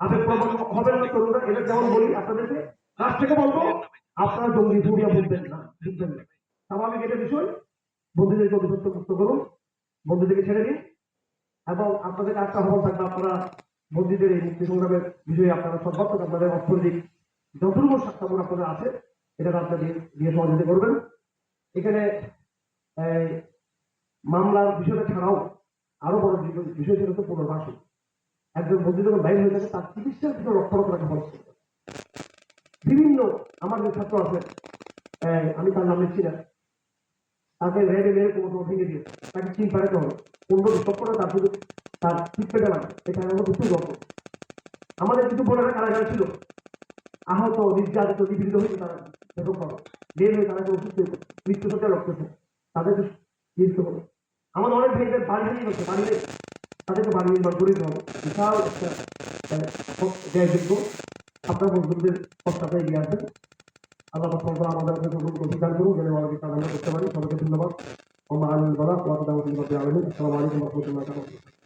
আবেগ প্রবণ হবেন না এটা যেমন বলি আপনাদেরকে কাছ থেকে বলব, আপনারা জঙ্গি না স্বাভাবিক এটা বিষয়, বন্ধুদেরকে অভিযুক্ত করুন, বন্ধুদেরকে ছেড়ে দিন। এবং আপনাদের একটা আহ্বান থাকবে, আপনারা বন্দীদের এই মুক্তি সংগ্রামের বিষয়ে আপনারা সর্বাত্মক আপনাদের অর্থনৈতিক যতটুকু স্বাস্থ্য আপনাদের আছে এটা আপনারা দিয়ে সহযোগিতা করবেন। এখানে মামলার বিষয়টা ছাড়াও আরও বড় বিষয় ছিল তো পুনর্বাসন। একজন বন্দী যখন বাইরে হয়ে থাকে তার চিকিৎসার পিছনে লক্ষ লক্ষ টাকা খরচ করতে হয়। বিভিন্ন আমার যে ছাত্র আছে আমি তার নাম লিখছি না। তাকে রেডে মেরে কোনো কোনো ভেঙে দিয়ে তাকে চিন পাঠাতে হবে। পনেরো লক্ষ তার শুধু তার ট্রিটমেন্টে লাগে এটা আমার প্রচুর লক্ষ আমাদের কিছু বোনেরা কারাগারে ছিল। আহত, নির্যাতিত, নিপীড়িত হয়েছে তারা। এরকম পাবে বের হয়ে তারা অসুস্থ মৃত্যু সজ্জা রক্তেছে তাদেরকে মৃত্যু হবে আমাদের অনেক ভাইদের বাড়ি হারিয়ে গেছে, বাড়ি। তাদেরকে বাড়ি করে হবে। বিশাল একটা ব্যয়যোগ্য আপনার বন্ধুদের প্রস্তাবে এগিয়ে আসবেন আল্লাহ তাআলা আমাদের কাছে অধিকার করুন যেন আমাদের কাজ করতে পারি। সবাইকে ধন্যবাদ। আমার আনন্দ বলা আসসালামু আলাইকুম রাহমাতুল্লাহি